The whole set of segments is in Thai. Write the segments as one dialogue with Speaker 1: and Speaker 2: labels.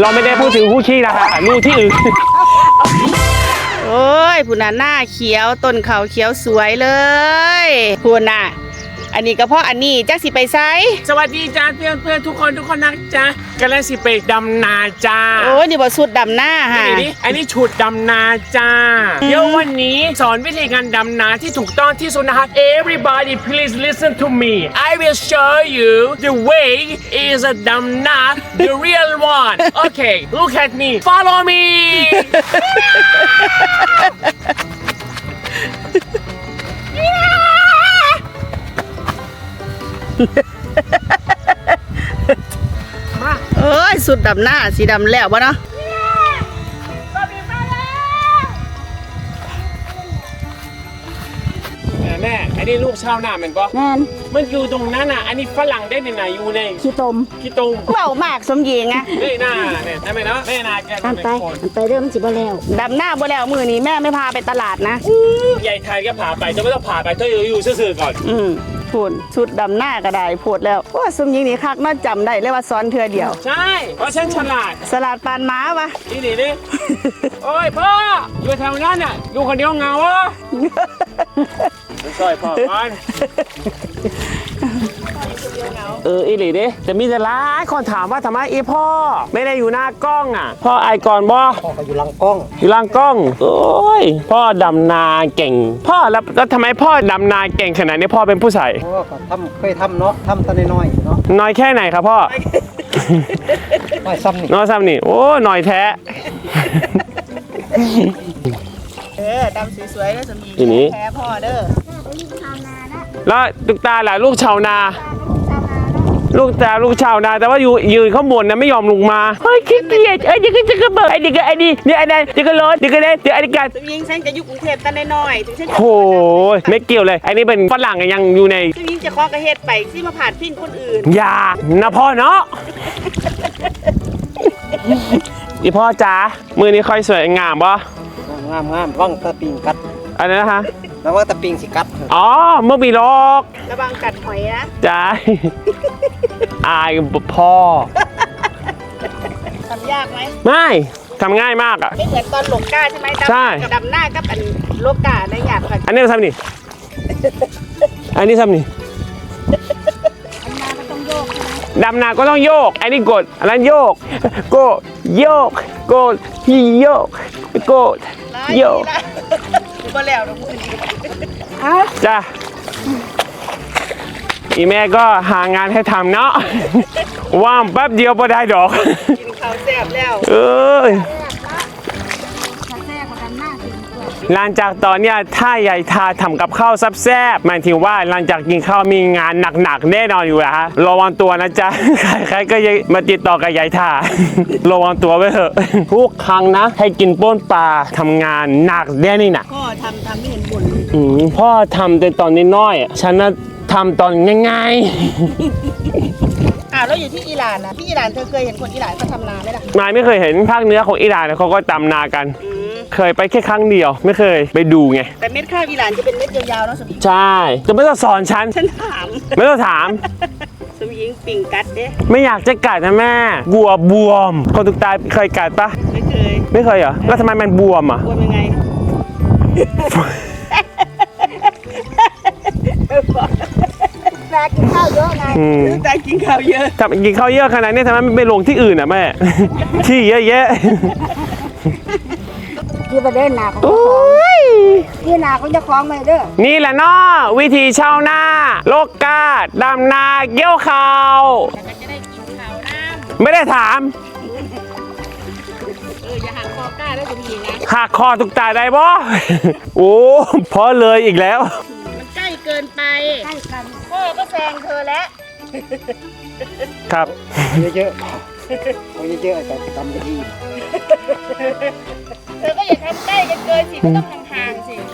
Speaker 1: เราไม่ได้พูดถึงผู้ชี้นะคะรูที่อื่น
Speaker 2: โอ้ยผู้น่ะหน้าเขียวต้นเขาเขียวสวยเลยผู้น่ะ อันนี้ก็เพราะอันนี้จักสิไปไซ
Speaker 1: สวัสดีจ้าเพื่อนเพื่อนๆทุกคนทุกคนนะจ้ากำลังสิไปดำนาจ้า
Speaker 2: โอ้ยนี่บ่สุดดำหน้าฮะ
Speaker 1: นี่นี่อันนี้ฉุดดำนาจ้าเดี๋ยววันนี้สอนวิธีการดำนาที่ถูกต้องที่สุดนะคะ Everybody please listen to me I will show you the way is a ดำนา the real one Okay look at me follow me
Speaker 2: เอ้ย สุดดำหน้าสีดำแล้วบ่เนาะ
Speaker 1: แม่แม่อันนี้ลูกชาวนาเหมือนปะ
Speaker 2: แม่น
Speaker 1: มันอยู่ตรงนั้นน่ะ อันนี้ฝรั่งได้ในไหนอยู่ใน
Speaker 2: ขี้ตม
Speaker 1: ขี้ตุง
Speaker 2: เว้ามากสมหญิงอะ
Speaker 1: นี่หน้าเนี่ยได้ไหมเนาะแม่นาแก
Speaker 3: อัน
Speaker 1: เป็น
Speaker 3: ไป
Speaker 1: คน
Speaker 3: อันไปเริ่มนสิบ่แล้ว
Speaker 2: ดำหน้าบ่แล้วมือนี้แม่ไม่พาไปตลาดนะ
Speaker 1: ใหญ่ไทยก็ผ่าไปจะไม่ต้องผ่าไปเธออยู่อยู่ซื่อๆก่อน
Speaker 2: อืม พูดสุดดำหน้าก็ได้พูดแล้วว่าสมหญิงนี่คักน่าจำได้เลยว่าซ้อนเทือเดียว
Speaker 1: ใช่ เพราะฉันฉลาด
Speaker 2: สลัดปานม้าวะ
Speaker 1: นี่นี่นี่ โอ้ยพ่ออยู่แถวนั้นน่ะอยู่คนเดียวเหงาวะช่วยพ่อก่อน เอออีหลีดิแต่มีแต่หลายคนถามว่าทำไมอีพ่อ ไม่ได้อยู่หน้ากล้องอะ พ่อไอายก่อนบ่
Speaker 4: พ่อก็อยู่หลังกล้อง
Speaker 1: อยู่หล่างกล้อง โอ้ย พ่อดำนาเก่ง พ่อแล้วแล้วทำไมพ่อดำนาเก่งขนาดนี้พ่อเป็นผู้ใส่
Speaker 4: เพราะว่าก็ทำเคยทำเนาะทำแตอนน้อยๆเนาะ
Speaker 1: น้อยแค่ไหนครับพ่อ
Speaker 4: น้อยซ้ำนี่
Speaker 1: น้อยซ้ำนี่ โอ้หน่อยแท้
Speaker 2: เออดำสวยๆเด้อสมหญิง
Speaker 1: อีนี้
Speaker 2: แพ้พ่อเด้อ
Speaker 1: แล้วตุกตาล่ะลูกชาวนา ลูกตาลูกชาวนาแต่ว่าอยู่ยืนข้างบนนะไม่ยอมลงมาเฮ้ยขี้เกียจไอ้เด็กก็จะกระเบิดไอ้เด็กก็ไอ้นี่เดี๋ยวไอ้นั่นเดี๋ยวก็ร้อนเดี๋ยวก็เล่นเดี๋ยวไอ้นี่กัน
Speaker 2: สมหญิงฉันก็อยู่กรุงเทพตั้งน้อยๆถึงฉันจะ
Speaker 1: โอ้ยไม่เกี่ยวเลยไอ้นี่เป็นฝรั่งยังอยู่ใน
Speaker 2: สมหญิงจะขอกระเฮ็ดไปที่มาผ่านพินคนอื่น
Speaker 1: อยานะพ่อเนาะอีพ่อจ๋ามือนี้ค่อยสวยงามปะ
Speaker 4: งามงามๆว่างตะปิงกัด
Speaker 1: อะไรนะคะ
Speaker 4: แล้วว่าตะปิงสิกัด
Speaker 1: อ๋อเมื่อปีลอก
Speaker 2: ระวังกัดหอยนะ
Speaker 1: จ้าอายพ่อ
Speaker 2: ทำยากไหม
Speaker 1: ไม่ทำง่ายมากอะ
Speaker 2: ไม่เหมือนตอนหลงกล้าใช่ไหมดำ
Speaker 1: ใช่
Speaker 2: ดำหน้ากับอันโลกาได้ยากค่ะ
Speaker 1: อันนี้ทำนี่ อันนี้ทำนี่ดำนาก็ต้องโยก อันนี้กด อันนั้นโยก โกดโยก โกดโยก โกดโยก
Speaker 2: กูก็แล้วนะมือนี้
Speaker 1: จ้าอีแม่ก็หางานให้ทำเนาะว่างแป๊บเดียวพอได้ดอก
Speaker 2: กินข้าวแซ่บแล้ว
Speaker 1: เอ้ย
Speaker 3: ห
Speaker 1: ลังจากตอนเนี้ยถ้าใหญ่ทาทำกับข้าวซับแซบหมายถึงว่าหลังจากกินข้าวมีงานหนักๆแน่นอนอยู่แล้วฮะระวังตัวนะจ๊ะ ใครๆก็อยังมาติดต่อกับยายทา ระวังตัวไว้เถอะทุกครั้งนะ ให้กินป้นปลาทำงานหนักแน่นี่นะ
Speaker 2: ก็ทำทำไม่เห็นบ่น
Speaker 1: อืมพ่อทำแต่ตอนน้อยๆอะฉันน่ะทำตอนง่าย
Speaker 2: อ่าแล้วอยู่ที่อิหร่านนะที่อิหร่านเธอเคยเห็นคนอิหร่านเขาทำนาไหมล่ะ
Speaker 1: ๆนายไม่เคยเห็นภาคเหนือของอิหร่านนะเขาก็ตำนากัน
Speaker 2: อืม
Speaker 1: เคยไปแค่ครั้งเดียว ไม่เคยไปดูไง
Speaker 2: แต่เม็ดข้าวอิหร่านจะเป็นเม็ดยาวๆเนาะสมหญิง
Speaker 1: ใช่ จะไม่ต้องสอนฉัน
Speaker 2: ฉันถาม
Speaker 1: ไม่ต้องถาม
Speaker 2: สมหญิงปิ่งกัดเด้
Speaker 1: ไม่อยากจะกัดนะแม่กลัวบวม คนตุกตายเคยกัดปะ
Speaker 2: ไม่เคย
Speaker 1: ไม่เคยเหรอแล้วทำไมมันบวมอะ
Speaker 2: กลัวยังไง
Speaker 3: แรกกินข้าวเยอะไง
Speaker 1: อืม
Speaker 2: แต่กินข้าวเยอะ
Speaker 1: ทำกินข้าวเยอะขนาดนี้ทำไมไม่ไปลงที่อื่นอะแม่ ที่เยอะแยะ
Speaker 3: ที่ประเด็นหนาของ
Speaker 1: โอ้
Speaker 3: เจ้าของ
Speaker 1: ย
Speaker 3: ที่หนาของเจ้าของไม่เด้อ
Speaker 1: นี่แหละเนาะวิธีชาวนาโลกกาดำนาเกี่ยวข้าว
Speaker 2: แต่จะได้กินข้าวน้
Speaker 1: ไม่ได้ถามำ
Speaker 2: เอออย่าหักคอก้าแล้วสมหญิงนะ
Speaker 1: หักคอตุกตายได้บ่โอ้พอเลยอีกแล้ว
Speaker 2: มันใกล้เกินไป
Speaker 3: ใกล้กัน
Speaker 2: พ่อก็แซงเธอแล้ว
Speaker 1: ครับ
Speaker 4: เอาเยอะๆเอาเยอะๆแต่ทำดี
Speaker 2: เธอก็อย่าทำใกล้กันเกินสิก็ต้องห่างๆสิ
Speaker 4: ๆ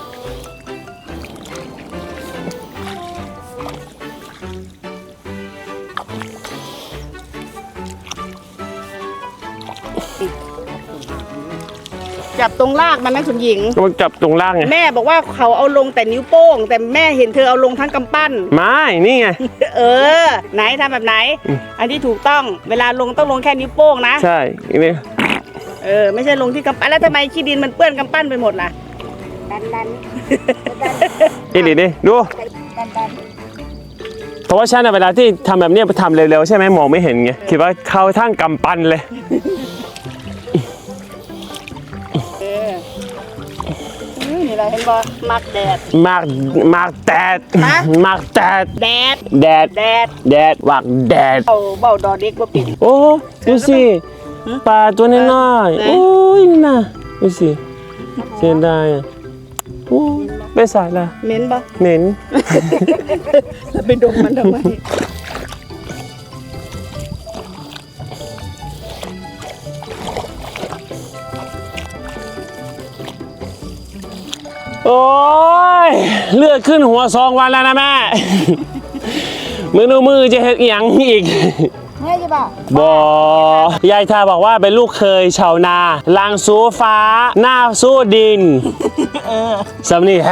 Speaker 2: จับตรงลากมันนะคุณหญิง
Speaker 1: ต้องจับตรงล่างไง
Speaker 2: แม่บอกว่าเขาเอาลงแต่นิ้วโป้ง แต่แม่เห็นเธอเอาลงทั้งกำปั้น
Speaker 1: ไม่ นี่ไง
Speaker 2: เออ ไหนทำแบบไหน
Speaker 1: อืม
Speaker 2: อันที่ถูกต้องเวลาลงต้องลงแค่นิ้วโป้งนะ
Speaker 1: ใช่อันนี่
Speaker 2: เออไม่ใช่ลงที่กำปั้นแล้วทำไมขี้ดินมันเปื้อนกำปั้นไปหมดล่ะ
Speaker 3: ดันดัน
Speaker 1: อีหลีดิดู
Speaker 3: ดันดัน
Speaker 1: เพราะว่าฉันอะเวลาที่ทำแบบเนี้ยทำเร็วๆใช่ไหมมองไม่เห็นไงคิดว่าเข้าทั้งกำปั้นเลย
Speaker 2: เอออืมนี่เราเห็นบอมักแดด
Speaker 1: มากมากแดด
Speaker 2: ฮะ
Speaker 1: มากแดด
Speaker 2: แดด
Speaker 1: แดด
Speaker 2: แดด
Speaker 1: แดดวักแดด
Speaker 2: เบาเบาดอเด็กว่าปิด
Speaker 1: โอ้ดูสิ ปลาตัวน้อย
Speaker 2: ไหน
Speaker 1: ๆโอ้ยนี่นะดูสิเสียดายอะโอ้ยไปสายละ
Speaker 2: เหม็นปะ
Speaker 1: เหม็น
Speaker 2: แล้วไปดมมันทำไม
Speaker 1: โอ้ยเลือดขึ้นหัวสองวันแล้วนะแม่มือนูมือจะเห็ดอหยังอีก
Speaker 3: เมื่อยใช่ป่ะ
Speaker 1: บอยายทาบอกว่าเป็นลูกเคยชาวนาล่างสู้ฟ้า หน้าสู้ดินสำนีแฮ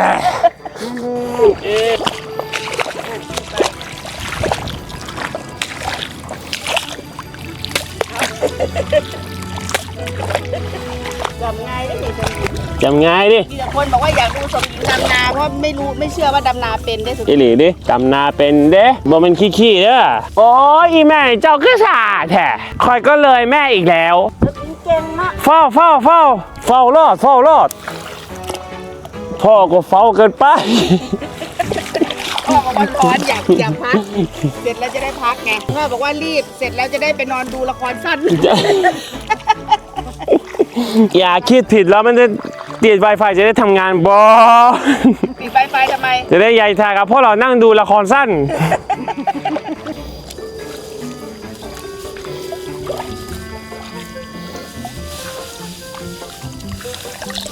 Speaker 1: จำง่ายดิ
Speaker 2: มีแต่คนบอกว่าอยากดูสมหญิงดำนาเพราะไม่รู้ไม่เชื่อว่าดำนาเป็นได้สุด
Speaker 1: อีหลีดิจำนาเป็นเด้บ่มันขี้ๆเด้อโอ้ยอีแม่เจ้าคือสาแท้คอยก็เลยแม่อีกแล้ว
Speaker 3: สมหญิงเก่งเนาะ
Speaker 1: เฝ้าเฝ้าเฝ้าเฝ้ารอดเฝ้ารอดพ่อก็เฝ้าเกินไป
Speaker 2: พ่อบอกว่าร้อนอยากอยากพัก เสร็จแล้วจะได้พักไงพ่อบอกว่ารีบเสร็จแล้วจะได้ไปนอนดูละครสั้น
Speaker 1: อย่าคิดผิดแล้วมันจะ ติด Wi-Fi จะได้ทำงานบอ
Speaker 2: ปิดไฟไฟทำไม
Speaker 1: จะได้ใหญ่ทากับพวกเรานั่งดูละครสั้น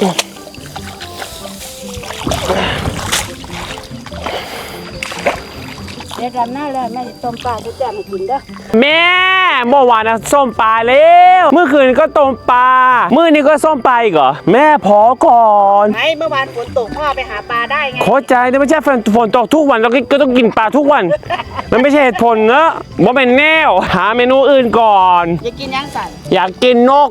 Speaker 3: เดี๋ยวดำหน้าเลยแม่จะต้มปลาจะแจ่มกินเด้อ
Speaker 1: แม่เมื่อวานนะส้มปลาแล้วเมื่อคืนก็ต้มปลาเมื่อนี้ก็ส้มปลาอีกเหรอแม่พอก่อน
Speaker 2: ไอ้เมื่อวานฝนตกพ่อไปหาปลาได้ไง
Speaker 1: โคใจนะไม่ใช่ฝนฝนตกทุกวันเราก็ต้องกินปลาทุกวัน มันไม่ใช่เหตุผลเนอะว่าเป็นแนวหาเมนูอื่นก่อน
Speaker 2: อย่ากินย่างสัน
Speaker 1: อยากกินนก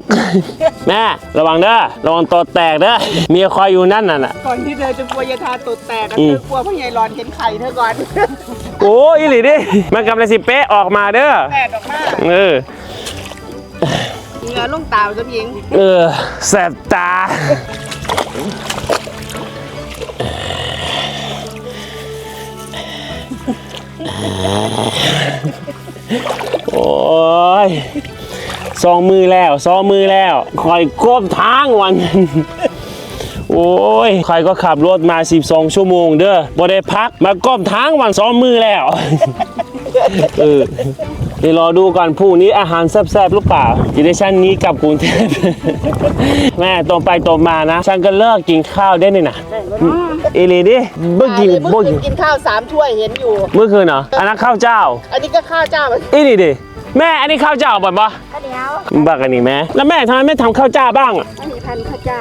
Speaker 1: แม่ระวังเด้อระวังตัวแตกเด้อเมียคอยอยู่นั่นน่ะน่ะ
Speaker 2: ก่อนที่เธอจะกลัวยาทาตุดแตกอะ
Speaker 1: อื
Speaker 2: เธ
Speaker 1: ม
Speaker 2: อกลัวพ่อใหญ่รอนเห็นไข่เธอก่อน
Speaker 1: โอ้ยอีหลีดิมันกำลังสิเป๊ะออกมาเด้อ
Speaker 2: แม่ดอกมา
Speaker 1: เออ
Speaker 2: เหงื่อลงตาวสมหญิง
Speaker 1: เออแสบตาโอ้ยสองมือแล้วสองมือแล้วคอยก้มทางวัน โอ้ยใครก็ขับรถมา 12 ชั่วโมงเด้อบ่ได้พักมาก้มทางวันสองมือแล้วเออเดี๋ยวรอดูก่อนพรุ่งนี้อาหารแซ่บๆหรือเปล่าจะได้ฉันนี้กลับกรุงเทพแม่ตรงไปตรงมานะ ฉันก็เลิกกินข้าวได้นี่นะเอหลีดิเมื่อกี้
Speaker 2: เมื่
Speaker 1: เมื่
Speaker 2: อ
Speaker 1: อ
Speaker 2: คื
Speaker 1: กี้
Speaker 2: นกินข้าวสามถ้วยเห็นอยู่
Speaker 1: เมื่อคืนเหรออันนั้นข้าวเจ้า
Speaker 2: อันนี้ก็ข้าวเจ้าเหมือน
Speaker 1: อีนี่ดิ แม่อันนี้ข้าวเจ้าบ่อยปะ
Speaker 3: ข้าวเหนียว
Speaker 1: บักอันนี้แม่ แล้วแม่ทำไมไม่ทำข้าวเจ้าบ้างอะ
Speaker 3: อันนี้พันข้าวเจ้า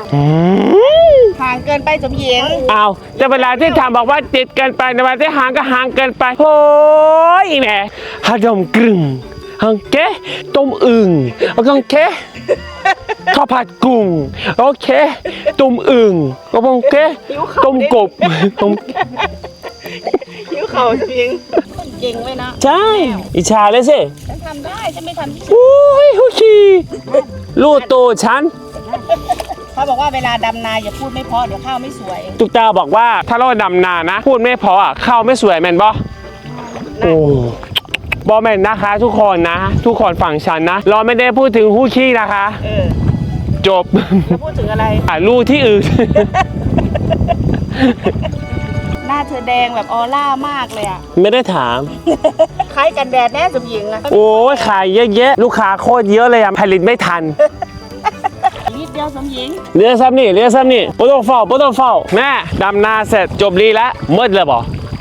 Speaker 2: ห่างเกินไปสมหญิง
Speaker 1: เอาแต่เวลาที่ทำบอกว่าติดเกินไปในเวลาที่ห่างก็ห่างเกินไปโอ้ยแม่ฮาดมกรึงฮังเกต้มอึ่งโอเคข้าวผัดกุ้งโอเคต้มอึ่งโอเคต้มกบต้ม
Speaker 2: หิวเข่าสมหญิง เก่งไว้นะ
Speaker 1: ใช่ อิจฉาเลยสิ
Speaker 2: ฉันทำได้ฉันไม่ทำที่
Speaker 1: โอ้ยฮุชีลูกโตฉัน
Speaker 2: เขาบอกว่าเวลาดำนาอย่าพูดไม่เพราะเดี๋ยวข้าวไม่สวย
Speaker 1: ตุกตาบอกว่าถ้าเราดำนานะ พูดไม่พออะข้าวไม่สวยแมนบอโอ้บอแมนนะคะ ทุกคนนะ ทุกคนฝั่งฉันนะ เราไม่ได้พูดถึงฮู้ขี้นะคะ
Speaker 2: เออ
Speaker 1: จบ
Speaker 2: แล้วพูดถึงอะไร
Speaker 1: อะลู่ที่อื่น
Speaker 2: หน้าเธอแดงแบบออร่ามากเลยอะ
Speaker 1: ไม่ได้ถาม
Speaker 2: คล้ายกันแดดแน่สมหญิงอะ
Speaker 1: โอ้ยขายเยอะแยะลูกค้าโคตรเยอะเลยอะผลิตไม่ทัน
Speaker 2: นิดเดียวสมหญิง
Speaker 1: เรือซ้ำนี่เรือซ้ำนี่ปต้องเฝ้าปต้องเฝ้าแม่ดำนาเสร็จจบรีแล้วเมื่อเลยบอ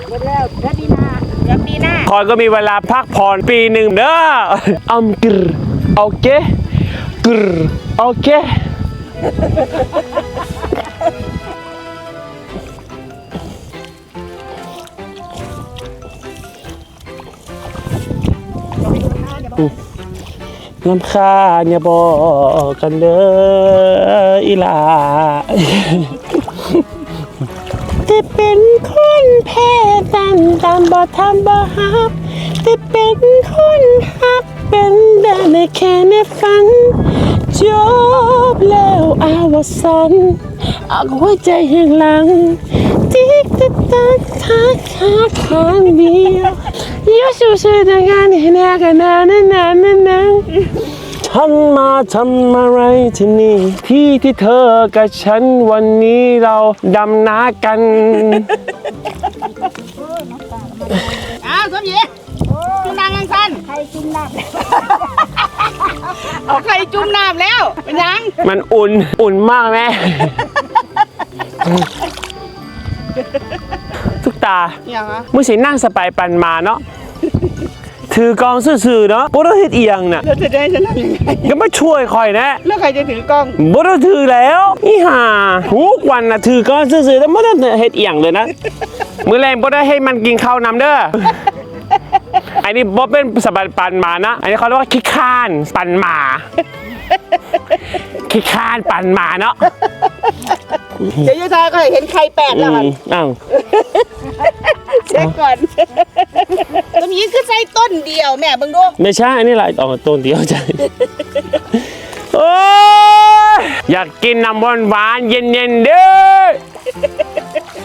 Speaker 3: หมดแล้วเดือนดีนา
Speaker 2: เดี๋ยวปีหน้า
Speaker 1: คอยก็มีเวลาพักผ่อนปีหนึ่งเด้ออัมกรโอเคกรโอเค ลำคาญอย่าบอกกันเด้ออีหลาที่เป็นคนแพ้ตันตามบ่ทำบ่ฮับที่เป็นคนฮักเป็นได้ในแค่ในฝันจบแล้วอาวสันออกหัวใจแห่งหลังติ๊กติ๊กตักทักทักครั้งเดียว ยาสู้ช่วยทำงานให้แน่กันนานนานนานนานฉันมาทำอะไรที่นี่ ที่ที่เธอกับฉันวันนี้เราดำน้ากัน
Speaker 2: อ้าวสมหญิงจุ่มน้ำยังสั้น
Speaker 3: ใครกินน้ำ
Speaker 2: เอาใครจุ่มน้ำแล้วเป็นยัง
Speaker 1: มันอุ่นอุ่นมากแม่ทุกตา
Speaker 2: อย่อะ
Speaker 1: มื่อสินั่งสบายปันมาเนาะ ถือกองซื่อๆเนาะบ่ต้องเฮ็ดเอียงน่ะ
Speaker 2: แล้วจะได้จะทำยังไง
Speaker 1: ก็มาช่วยคอยนะ
Speaker 2: แล้วใครจะถือกล้อง
Speaker 1: บ่ต้องถือแล้วอีห่าทุกวันน่ะถือกองซื่อๆแล้วบ่ต้องเฮ็ดเอียงเลยนะมื้อแรงบ่ได้ให้มันกินข้าวนำเด้ออันนี้บ่เป็นสบายปันมานะ อันนี้เขาเรียกว่าขี้ข้านปันหมา ขี้ข้านปันหมาเนาะ
Speaker 2: เดี๋ยวยุทธาก็เห็นใครแปลก
Speaker 1: อื
Speaker 2: แล้วกัน
Speaker 1: มอ้าว
Speaker 2: เช็คก่อนสมหญิงคือใส่ต้นเดียวแม่เบิ่งดู
Speaker 1: ไม่ใช่อันนี้หลายต่อต้นเดียวใจโอ้ยอยากกินน้ำหวานหวานๆเย็นๆเด้อ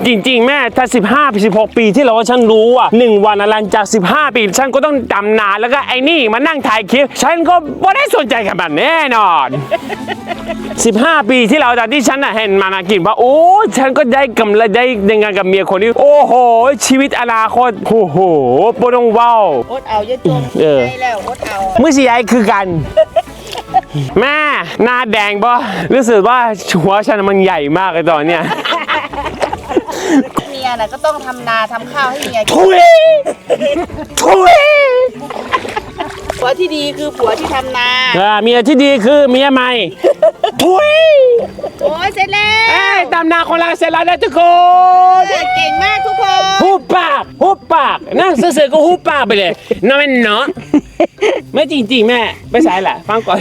Speaker 1: จริง ๆ แม่ถ้า 15ปี16 ปีที่เราว่าฉันรู้อะหนึ่งวันอะหลังจาก 15 ปี ฉันก็ต้องดำนาแล้วก็ไอ้นี่มานั่งถ่ายคลิป ฉันก็ไม่ได้สนใจกับมันแน่นอน 15 ปีที่เราจากที่ฉันน่ะเห็นมานากินว่าโอ้ฉันก็ได้กำไรได้ยังไงกับเมียคนนี้ โอ้โห ชีวิตอนาคตโอ้โหบ่ต้องเว้า
Speaker 2: อดเอาเยอะจม
Speaker 1: เออ
Speaker 2: ใจแล้วอดเอา
Speaker 1: เมื่อสิยายคือกัน แม่หน้าแดงปะรู้สึกว่าหัวฉันมันใหญ่มากเลยตอนเนี้ย
Speaker 2: เมียน่ะก็ต้องทำนาทำข้าวให้เมียกิน
Speaker 1: ทุยทุย
Speaker 2: ผัวที่ดีคือผัวที่ทำนา
Speaker 1: อ่าเมียที่ดีคือเมียใหม่ ทุย
Speaker 2: โอ้ยเสร็จแล้
Speaker 1: เอ้ยวตำนาของเราเสร็จแล้วนะทุกคน
Speaker 2: เก่งมากทุกคน
Speaker 1: หุบปากหุบปาก นั่งเสือๆก็หุบปากไปเลยน้องแม่เนาะไม่จริง ๆ แม่ ไม่ใช่แหละฟังก่อน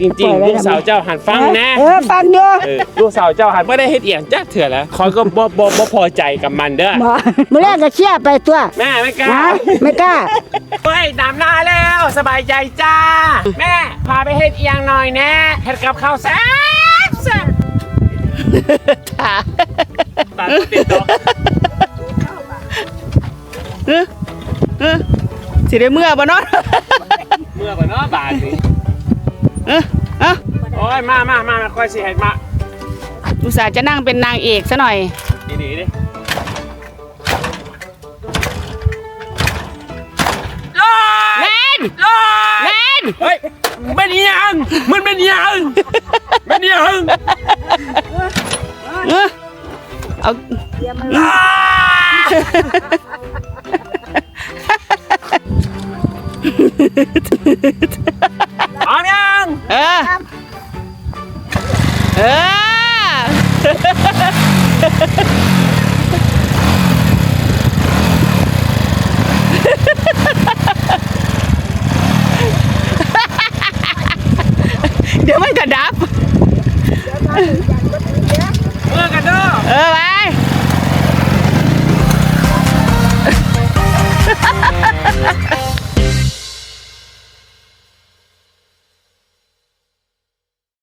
Speaker 1: จริงๆลูกสาวเจ้าหันฟังนะ
Speaker 3: เออฟังอยู่
Speaker 1: เออลูกสาวเจ้าหันไม่ได้เฮ็ดเอียงจ้าเถื่อแล้วคอยก็บ่บ่บ่พอใจกับมันเด้อ
Speaker 3: หมอมื่อแรกก็เชี่ยไปตัว
Speaker 1: แม่ไม่กล้า
Speaker 3: นะไม่กล้า
Speaker 1: เฮ้ยดำหน้าแล้ว สบายใจจ้า แม่ พาไปเฮ็ดเอียงหน่อยแน่เฮ็ดกับข้าวแซ่บแซ่บตาติดดอก
Speaker 2: สิได้เมื่อบ่เนาะ
Speaker 1: เมื่อก่อนเนาะบาทนี้
Speaker 2: เออเอ้า
Speaker 1: โอ้ยมามามามาค่อยสิเฮ็ดมา
Speaker 2: อุตส่าห์จะนั่งเป็นนางเอกซะหน่อย
Speaker 1: ดีๆดิ
Speaker 2: แนนแนน
Speaker 1: เฮ้ยเป็นเอียงมันเป็นเอียง เป็นเอียง
Speaker 2: เออเอา
Speaker 1: อ้าพร้อมยัง
Speaker 2: เออเออ